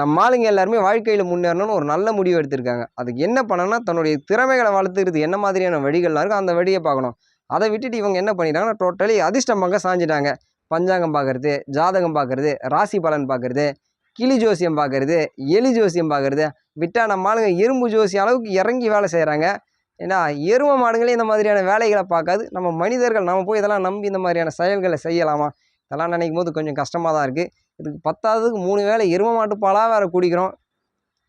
நம்ம ஆளுங்க எல்லாருமே வாழ்க்கையில் முன்னேறணும்னு ஒரு நல்ல முடிவு எடுத்திருக்காங்க. அதுக்கு என்ன பண்ணணும்னா தன்னுடைய திறமைகளை வளர்த்துக்கிறது என்ன மாதிரியான வழிகள்லாம் இருக்கோ அந்த வழியை பார்க்கணும். அதை விட்டுட்டு இவங்க என்ன பண்ணிட்டாங்கன்னா டோட்டலி அதிர்ஷ்டம் சாஞ்சிட்டாங்க. பஞ்சாங்கம் பார்க்கறது ஜாதகம் பார்க்கறது ராசி பலன் பார்க்கறது கிளி ஜோசியம் பார்க்குறது எலி ஜோசியம் பார்க்குறது. விட்டா நம்ம ஆளுங்க எறும்பு ஜோசி அளவுக்கு இறங்கி வேலை செய்கிறாங்க ஏன்னா எரும மாடுங்களே இந்த மாதிரியான வேலைகளை பார்க்காது. நம்ம மனிதர்கள் நம்ம போய் இதெல்லாம் நம்பி இந்த மாதிரியான செயல்களை செய்யலாமா? இதெல்லாம் நினைக்கும் போது கொஞ்சம் கஷ்டமாக தான் இருக்குது இதுக்கு பத்தாததுக்கு மூணு வேளை எரும மாட்டு பாலாக வேறு குடிக்கிறோம்.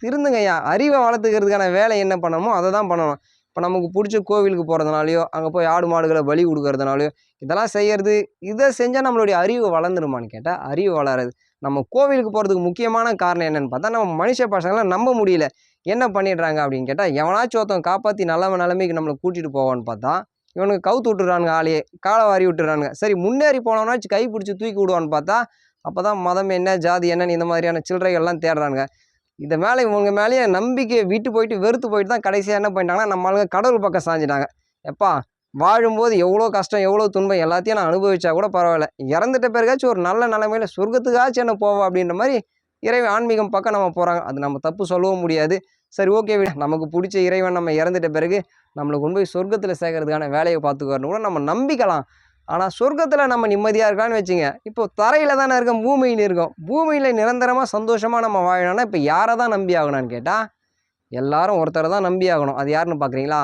திருந்துங்க ஐயா. அறிவை வளர்த்துக்கிறதுக்கான வேலை என்ன பண்ணணுமோ அதை தான் பண்ணணும். இப்போ நமக்கு பிடிச்ச கோவிலுக்கு போகிறதுனாலையோ அங்கே போய் ஆடு மாடுகளை பலி கொடுக்கறதுனாலையோ இதெல்லாம் செய்கிறது இதை செஞ்சால் நம்மளுடைய அறிவு வளர்ந்துருமான்னு கேட்டால் அறிவு வளராது. நம்ம கோவிலுக்கு போகிறதுக்கு முக்கியமான காரணம் என்னென்னு பார்த்தா நம்ம மனுஷ பசங்களாம் நம்ப முடியல. என்ன பண்ணிடுறாங்க அப்படின்னு கேட்டால் எவனாச்சும் ஒருத்தன் காப்பாற்றி நல்லவன் நிலைமைக்கு நம்மளை கூட்டிகிட்டு போவான்னு பார்த்தா இவனுக்கு கவுத்து விட்டுறானுங்க ஆளையே காலை வாரி விட்டுறானுங்க. சரி முன்னேறி போனவனாச்சும் கை பிடிச்சி தூக்கி விடுவான்னு பார்த்தா அப்போ தான் மதம் என்ன ஜாதி என்னன்னு இந்த மாதிரியான சில்லறைகள்லாம் தேடுறானுங்க. இந்த மேலே இவங்க மேலேயே நம்பிக்கையை விட்டு போயிட்டு வெறுத்து போயிட்டு தான் கடைசியாக என்ன பண்ணிட்டாங்கன்னா நம்ம ஆளுங்க கடவுள் பக்கம் சாஞ்சிட்டாங்க. எப்பா வாழும்போது எவ்வளோ கஷ்டம் எவ்வளோ துன்பம் எல்லாத்தையும் நான் அனுபவிச்சா கூட பரவாயில்ல. இறந்துட்ட பிறகாச்சும் ஒரு நல்ல நிலைமையில் சொர்க்கத்துக்காச்சும் என்ன போவோம் அப்படின்ற மாதிரி இறைவன் ஆன்மீகம் பக்கம் நம்ம போகிறாங்க அது நம்ம தப்பு சொல்லவும் முடியாது. சரி ஓகே விட. நமக்கு பிடிச்ச இறைவன் நம்ம இறந்துட்ட பிறகு நம்மளுக்கு கொண்டு போய் சொர்க்கத்தில் சேர்க்கறதுக்கான வேலையை பார்த்துக்கறணும் கூட நம்ம நம்பிக்கலாம். ஆனால் சொர்க்கத்தில் நம்ம நிம்மதியாக இருக்கலாம்னு வச்சுங்க இப்போ தரையில் தானே இருக்கோம் பூமியில் இருக்கோம். பூமியில் நிரந்தரமாக சந்தோஷமாக நம்ம வாழணும்னா இப்போ யாரை தான் நம்பி ஆகணும்னு கேட்டால் எல்லாரும் ஒருத்தரை தான் நம்பி ஆகணும். அது யாருன்னு பார்க்குறீங்களா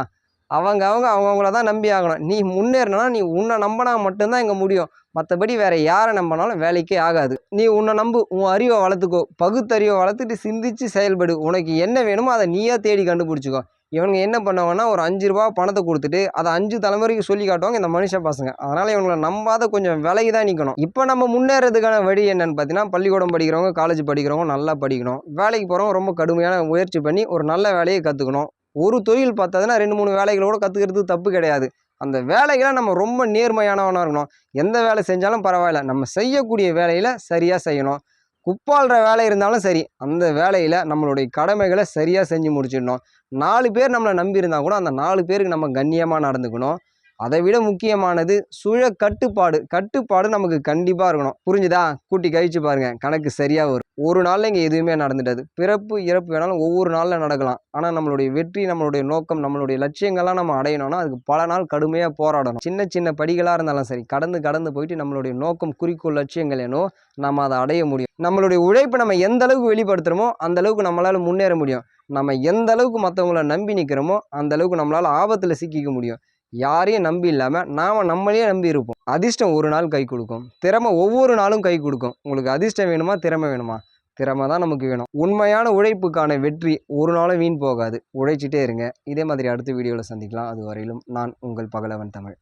அவங்க அவங்க அவங்கவுங்கள தான் நம்பி ஆகணும். நீ முன்னேறினா நீ உன்னை நம்பினா மட்டும்தான் இங்கே முடியும். மற்றபடி வேறு யாரை நம்பினாலும் வேலைக்கே ஆகாது. நீ உன்னை நம்பு உன் அறிவை வளர்த்துக்கோ. பகுத்தறிவை வளர்த்துட்டு சிந்திச்சு செயல்படு. உனக்கு என்ன வேணுமோ அதை நீயே தேடி கண்டுபிடிச்சிக்கோ. இவனுங்க என்ன பண்ணுவாங்கன்னா ஒரு அஞ்சு ரூபா பணத்தை கொடுத்துட்டு அதை அஞ்சு தலைமுறைக்கு சொல்லி காட்டுவாங்க இந்த மனுஷ பசங்க. அதனால் இவங்களை நம்பாத கொஞ்சம் விலகி தான் நிற்கணும் இப்போ நம்ம முன்னேறதுக்கான வழி என்னென்னு பார்த்தீங்கன்னா பள்ளிக்கூடம் படிக்கிறவங்க காலேஜ் படிக்கிறவங்க நல்லா படிக்கணும். வேலைக்கு போகிறவங்க ரொம்ப கடுமையான முயற்சி பண்ணி ஒரு நல்ல வேலையை கற்றுக்கணும் ஒரு தொழில் பார்த்ததுன்னா ரெண்டு மூணு வேலைகளோட கற்றுக்கிறதுக்கு தப்பு கிடையாது. அந்த வேலைகளை நம்ம ரொம்ப நேர்மையானவனாக இருக்கணும். எந்த வேலை செஞ்சாலும் பரவாயில்ல. நம்ம செய்யக்கூடிய வேலையில் சரியாக செய்யணும். குப்பாளுற வேலை இருந்தாலும் சரி அந்த வேலையில் நம்மளுடைய கடமைகளை சரியாக செஞ்சு முடிச்சிடணும். நாலு பேர் நம்மளை நம்பி இருந்தால் கூட அந்த நாலு பேருக்கு நம்ம கண்ணியமாக நடந்துக்கணும். அதை விட முக்கியமானது சுழ கட்டுப்பாடு. கட்டுப்பாடு நமக்கு கண்டிப்பாக இருக்கணும். புரிஞ்சுதா? கூட்டி கழிச்சு பாருங்க. கணக்கு சரியாக வரும். ஒரு நாளில் இங்கே எதுவுமே நடந்துட்டாது பிறப்பு இறப்பு வேணாலும் ஒவ்வொரு நாளில் நடக்கலாம். ஆனால் நம்மளுடைய வெற்றி நம்மளுடைய நோக்கம் நம்மளுடைய லட்சியங்கள்லாம் நம்ம அடையணும்னா அதுக்கு பல நாள் கடுமையாக போராடணும். சின்ன சின்ன படிகளாக இருந்தாலும் சரி கடந்து கடந்து போயிட்டு நம்மளுடைய நோக்கம் குறிக்கோள் லட்சியங்கள் ஏனோ நம்ம அதை அடைய முடியும். நம்மளுடைய உழைப்பை நம்ம எந்த அளவுக்கு வெளிப்படுத்துகிறோமோ அந்த அளவுக்கு நம்மளால் முன்னேற முடியும். நம்ம எந்த அளவுக்கு மற்றவங்கள நம்பி நிற்கிறோமோ அந்த அளவுக்கு நம்மளால் ஆபத்தில் சிக்கிக்க முடியும். யாரையும் நம்பி இல்லாமல் நாம் நம்மளையே நம்பி இருப்போம். அதிர்ஷ்டம் ஒரு நாள் கை கொடுக்கும். திறமை ஒவ்வொரு நாளும் கை கொடுக்கும். உங்களுக்கு அதிர்ஷ்டம் வேணுமா திறமை வேணுமா? திறமை தான் நமக்கு வேணும். உண்மையான உழைப்புக்கான வெற்றி ஒரு நாளும் வீண் போகாது. உழைச்சிட்டே இருங்க. இதே மாதிரி அடுத்த வீடியோவில் சந்திக்கலாம். அது வரையிலும் நான் உங்கள் பகலவன் தமிழ்.